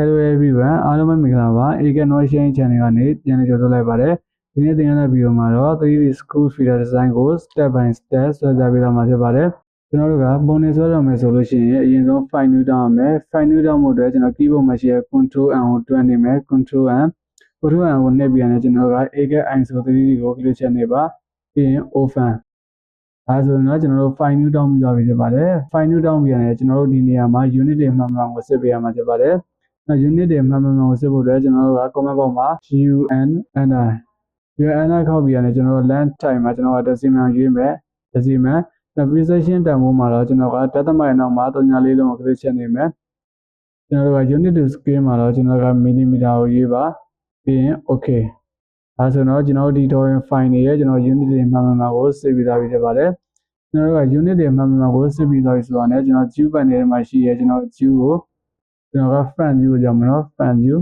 Hello everyone အားလုံးပဲမင်္ဂလာပါ Ega Notion Channel ကနေပြန်လည်ကြိုဆိုလိုက်ပါတယ်ဒီနေ့သင်ရတဲ့ဗီဒီယိုမှာတော့ 3D School Feeder Design ကို step by step ဆွဲပြပေးတော့မှာဖြစ်ပါတယ်ကျွန်တော်တို့ကပုံနေဆွဲတော့မယ်ဆိုလို့ရှိရင်အရင်ဆုံး file new down ရမယ် file new down မှုအတွက်ကျွန်တော် keyboard မှာရှိတဲ့ control N ကိုတွန်းနေမယ် control N control N ကိုနှိပ်ပြန်ရင်ကျွန်တော်တို့က Ega ISO 3D ကို click ချက်နေပါပြီးရင် open အဲဆိုရင်တော့ကျွန်တော်တို့ file new down ပြီးသွားပြီဖြစ်ပါတယ် file new down ပြန်ရင်ကျွန်တော်တို့ဒီနေရာမှာ unit တွေမှန်မှန်ကိုစစ်ပေးရမှာဖြစ်ပါတယ်အဲ unit တွေမှန်မှန်မှန်ကိုစစ်ဖို့အတွက်ကျွန်တော်တို့က comment box မှာ UN and UN ခောက်ပြီးရတယ်ကျွန်တော်တို့ land time မှာကျွန်တော်က decimal ရေးမယ် decimal နောက် precision တန်ဖိုးမှာတော့ကျွန်တော်ကတသမရဲ့နောက်မှာ3.4လုံးကို click ချက်နေမယ်ကျွန်တော်တို့က unit to scale မှာတော့ကျွန်တော်က millimeter ကိုရေးပါပြီးရင် okay အဲဆိုတော့ကျွန်တော်တို့ဒီ drawing file တွေရဲ့ကျွန်တော် unit တွေမှန်မှန်မှန်ကိုစစ်ပြီးသားပြီဖြစ်ပါတယ်ကျွန်တော်တို့က unit တွေမှန်မှန်မှန်ကိုစစ်ပြီးသားပြီဆိုတာနဲ့ကျွန်တော် view panel ထဲမှာရှိရဲကျွန်တော် view ကို ကျွန်တော်က front view ကိုကြောင်းမယ်နော် front view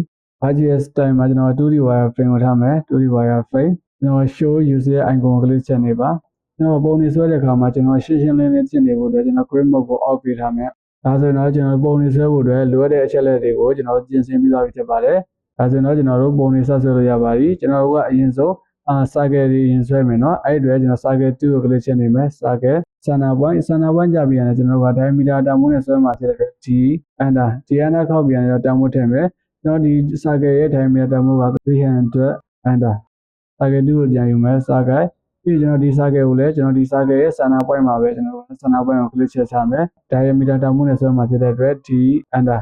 RGS style မှာကျွန်တော် 2D wire frame ကိုထားမယ် 2D wire frame ကျွန်တော် show user icon ကို click ချက်နေပါကျွန်တော်ပုံနေဆွဲတဲ့အခါမှာကျွန်တော်ရှင်းရှင်းလင်းလင်းပြင်နေဖို့အတွက်ကျွန်တော် grid mode ကို off ပေးထားမယ်ဒါဆိုရင်တော့ကျွန်တော်ပုံနေဆွဲဖို့အတွက်လိုအပ်တဲ့အချက်လက်တွေကိုကျွန်တော်ပြင်ဆင်ပြီးသားပြီဖြစ်ပါတယ်ဒါဆိုရင်တော့ကျွန်တော်တို့ပုံနေဆက်ဆွဲလို့ရပါပြီကျွန်တော်တို့ကအရင်ဆုံး အာစာကယ်ရင်ဆွဲမယ်နော်အဲ့ဒီတော့ကျွန်တော်စာကယ်2ကိုကလစ်ချက်နေမယ်စာကယ်ဆန္ဒပွိုင်းဆန္ဒပွိုင်းကြပြီးရတယ်ကျွန်တော်ကဒိုင်မီတာတန်ဖိုးနဲ့ဆွဲမှာဖြစ်တဲ့ဒီအန်တာဒီအန်တာခောက်ပြန်ရတော့တန်ဖိုးထည့်မယ်ကျွန်တော်ဒီစာကယ်ရဲ့ဒိုင်မီတာတန်ဖိုးက300အန်တာစာကယ်2ကိုပြန်ယူမယ်စာကယ်ပြီးကျွန်တော်ဒီစာကယ်ကိုလည်းကျွန်တော်ဒီစာကယ်ရဲ့ဆန္ဒပွိုင်းမှာပဲကျွန်တော်ဆန္ဒပွိုင်းကို click ချက်ချမယ်ဒိုင်မီတာတန်ဖိုးနဲ့ဆွဲမှာဖြစ်တဲ့အတွက်ဒီအန်တာ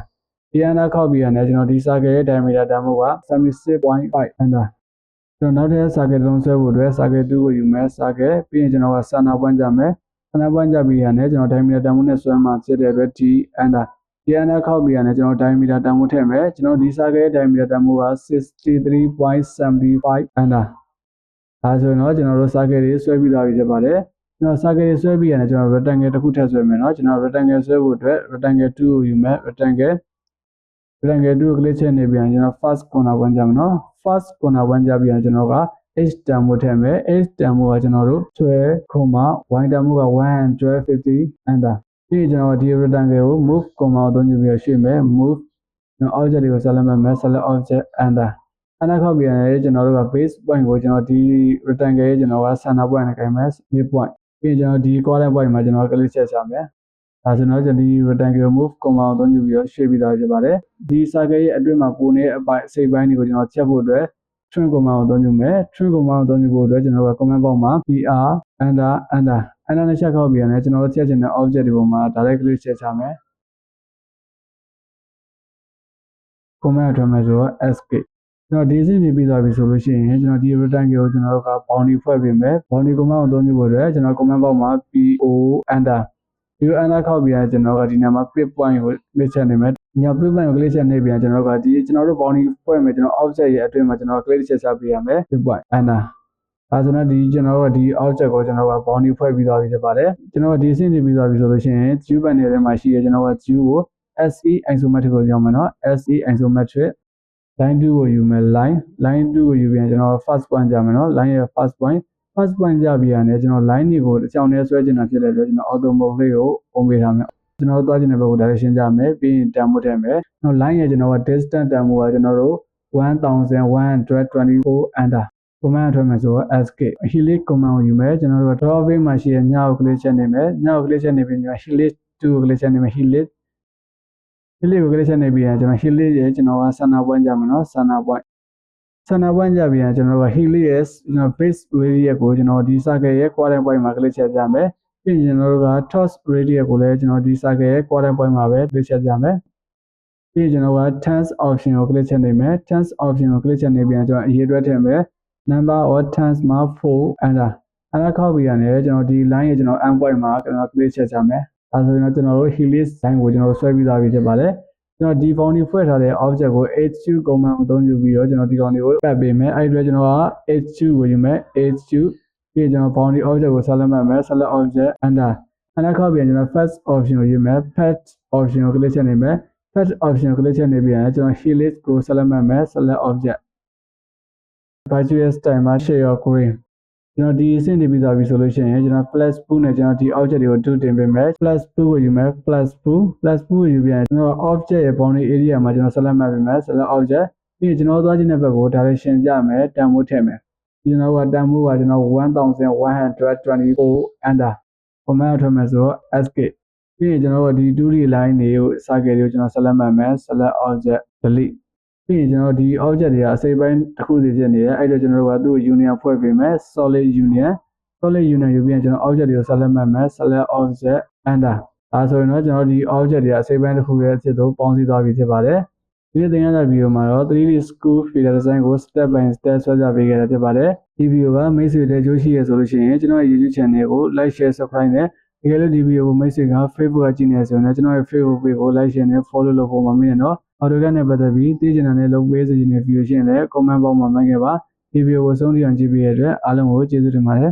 ဒီအန်တာခောက်ပြီးရတယ်ကျွန်တော်ဒီစာကယ်ရဲ့ဒိုင်မီတာတန်ဖိုးက76.5အန်တာ ကျွန်တော်နောက်ထပ် circle တစ်လုံးဆွဲဖို့အတွက် circle 2ကိုယူမယ် circle ပြီးရင်ကျွန်တော်က center point ကြမယ် center point ကြပြီးရင်လည်းကျွန်တော် diameter တန်ဖိုးနဲ့ဆွဲမှာဖြစ်တဲ့အတွက် d under d under ခောက်ပြီးရင်လည်းကျွန်တော် diameter တန်ဖိုးထည့်မယ်ကျွန်တော်ဒီ circle ရဲ့ diameter တန်ဖိုးက63.75 under ဒါဆိုရင်တော့ကျွန်တော်တို့ circle တွေဆွဲပြီးသွားပြီဖြစ်ပါတယ်ကျွန်တော် circle တွေဆွဲပြီးရင်လည်းကျွန်တော် rectangle တစ်ခုထပ်ဆွဲမယ်เนาะကျွန်တော် rectangle ဆွဲဖို့အတွက် rectangle 2ကိုယူမယ် rectangle rectangle 2ကို click ချက်နေပြန်ကျွန်တော် first corner ဝင်ကြမယ်နော် first corner ဝင်ကြပြန်ကျွန်တော်က h တန်မိုးထည့်မယ် h တန်မိုးကကျွန်တော်တို့12 y တန်မိုးက1 1250 enter ပြီးကျွန်တော်ဒီ rectangle ကို move comma အသုံးပြုပြီးရွှေ့မယ် move ကျွန်တော် object တွေကို select မယ် select object enter အနောက်ခောက်ပြန်ရဲကျွန်တော်တို့က base point ကိုကျွန်တော်ဒီ rectangle ရဲ့ကျွန်တော်က center point နဲ့ခိုင်းမယ် mid point ပြီးရင်ကျွန်တော်ဒီ quadrant point မှာကျွန်တော် click ချက်ချမယ် ဒါဆိုတော့ကျွန်တော်ဒီ rectangle move comma ကိုသုံးပြီးတော့ရွှေ့ပြီးသားဖြစ်ပါတယ်ဒီ circle ရဲ့အတွင်းမှာကိုနေအပိုင်းအစိပ်ပိုင်းတွေကိုကျွန်တော်ချက်ဖို့အတွက် trim command ကိုသုံးယူမယ် trim command ကိုသုံးယူဖို့အတွက်ကျွန်တော်က comment box မှာ pr under under under နဲ့ချက်ခောက်ပြီးရတယ်ကျွန်တော်တို့ချက်ချင်တဲ့ object တွေပေါ်မှာ direct click ချက်ချမယ် comment ထွက်မယ်ဆိုတော့ escape ကျွန်တော်ဒီစင်းနေပြီးသွားပြီဆိုလို့ရှိရင်ကျွန်တော်ဒီ rectangle ကိုကျွန်တော်တို့က boundary ဖွဲ့ပေးမယ် boundary command ကိုသုံးယူဖို့အတွက်ကျွန်တော် comment box မှာ po under ဒီ under ခောက်ပြီးရင်ကျွန်တော်ကဒီနာမှာ pip point ကို click ချက်နေမယ်ည pip point ကို click ချက်နေပြန်ကျွန်တော်ကဒီကျွန်တော်တို့ boundary ဖွဲ့မယ်ကျွန်တော် object ရဲ့အတွင်းမှာကျွန်တော် click ချက်ချပေးရမယ် pip point under အဲဆိုတော့ဒီကျွန်တော်တို့ဒီ object ကိုကျွန်တော်က boundary ဖွဲ့ပြီးသွားပြီဖြစ်ပါတယ်ကျွန်တော်ဒီစင်းနေပြီးသွားပြီဆိုလို့ရှိရင် view panel ထဲမှာရှိရကျွန်တော်က view ကို SE isometric ကိုကြောင်းမယ်နော် SE isometric line 2ကိုယူမယ် line line 2ကိုယူပြန်ကျွန်တော် first point ကြမယ်နော် line ရဲ့ first point first point ကြပြီးရတယ်ကျွန်တော် line တွေကိုအကြောင်းနဲ့ဆွဲချင်တာဖြစ်တဲ့အတွက်ကျွန်တော် auto mode လေးကိုပုံပေးထားမယ်ကျွန်တော်သွားချင်တဲ့ဘက်ကို direction ကြမယ်ပြီးရင်တန်မို့ထည့်မယ်နော် line ရဲ့ကျွန်တော်က distance တန်မို့ကကျွန်တော်တို့1124 under command ထွက်မယ်ဆိုတော့ escape helix command ကိုယူမယ်ကျွန်တော်တို့ draw page မှာရှိတဲ့ညကို click ချက်နေမယ်ညကို click ချက်နေပြီးကျွန်တော် helix 2ကို click ချက်နေမယ် helix helix ကို click ချက်နေပြီးရင်ကျွန်တော် helix ရဲ့ကျွန်တော်က center point ကြမယ်နော် center point center point ကြပြီးရင်ကျွန်တော်က helix ရဲ့ကျွန်တော် base radius ကိုကျွန်တော်ဒီ circle ရဲ့ quadrant point မှာ click ချက်ကြမယ်ပြီးရင်ကျွန်တော်တို့က toss radius ကိုလည်းကျွန်တော်ဒီ circle ရဲ့ quadrant point မှာပဲ click ချက်ကြမယ်ပြီးရင်ကျွန်တော်က tense option ကို click ချက်နေမယ် tense option ကို click ချက်နေပြီးရင်ကျွန်တော်အရေးတွက်ထည့်မယ် number of times မှာ4 enter အဲ့ဒါခောက်ပြီးရတယ်ကျွန်တော်ဒီ line ရဲ့ကျွန်တော် end point မှာကျွန်တော် click ချက်ချမယ်အဲဆိုရင်တော့ကျွန်တော်တို့ helix line ကိုကျွန်တော်ဆွဲပြီးသားပြီဖြစ်ပါတယ် ကျွန်တော်ဒီ boundary ဖွဲ့ထားတဲ့ object ကို h2 command ကိုအသုံးပြုပြီးတော့ကျွန်တော်ဒီကောင်တွေကိုပတ်ပေးမယ်အဲ့ဒီအတွက်ကျွန်တော်က h2 ကိုယူမယ် h2 ပြီးရင်ကျွန်တော် boundary object ကို select မှတ်မယ် select object enter အဲ့ဒါခောက်ပြီးရင်ကျွန်တော် first option ကိုယူမယ် pet option ကို click ချက်နေမယ် pet option ကို click ချက်နေပြီးရင်ကျွန်တော် helix ကို select မှတ်မယ် select object virtual style မှာ share your green ကျွန်တော်ဒီအဆင့်နေပြီးသွားပြီဆိုလို့ရှိရင်ကျွန်တော် plus 2နဲ့ကျွန်တော်ဒီ object တွေကိုတူတင်ပေးမယ် plus 2ကိုယူမယ် plus 2 plus 2ကိုယူပြန်ကျွန်တော် object ရဲ့ boundary area မှာကျွန်တော် select မှတ်ပေးမယ် select object ပြီးရင်ကျွန်တော်သွားခြင်းတဲ့ဘက်ကို direction ပြမယ်တန်ဖိုးထည့်မယ်ကျွန်တော်ကတန်ဖိုးကကျွန်တော်1124 enter command ထွက်မယ်ဆိုတော့ escape ပြီးရင်ကျွန်တော်တို့ဒီ 2D line တွေကို circle တွေကိုကျွန်တော် select မှတ်မယ် select object delete ပြီးရင်ကျွန်တော်ဒီ object တွေကအစိပ်ပိုင်းတစ်ခုစီဖြစ်နေတယ်အဲ့တော့ကျွန်တော်တို့ကသူ့ကို union ဖွဲ့ပေးမယ် solid union solid union ယူပြီးရင်ကျွန်တော် object တွေကို select မှတ်မယ် select object enter ဒါဆိုရင်တော့ကျွန်တော်ဒီ object တွေကအစိပ်ပိုင်းတစ်ခုရဲ့အဖြစ်သို့ပေါင်းစည်းသွားပြီဖြစ်ပါတယ်ဒီနေ့သင်ရတဲ့ဗီဒီယိုမှာတော့ 3D school feeder design ကို step by step ဆွဲပြပေးခဲ့တာဖြစ်ပါတယ်ဒီဗီဒီယိုကမိတ်ဆွေတွေကြိုးရှိရဆိုလို့ရှိရင်ကျွန်တော်ရဲ့ YouTube channel ကို like share subscribe နဲ့ ဒီကလေးဒီဗီဒီယိုကိုမိတ်ဆွေက Facebook ကကြည့်နေဆိုရင်လည်းကျွန်တော်ရဲ့ Facebook page ကို like share နဲ့ follow လုပ်ဖို့မမေ့နဲ့နော် AutoCAD နဲ့ပတ်သက်ပြီးသိချင်တဲ့လုပ်ပေးစီခြင်းနဲ့ view ရှင်လည်း comment box မှာမှတ်ခဲ့ပါဒီဗီဒီယိုကိုဆုံးထိအောင်ကြည့်ပေးရတဲ့အတွက်အားလုံးကိုကျေးဇူးတင်ပါတယ်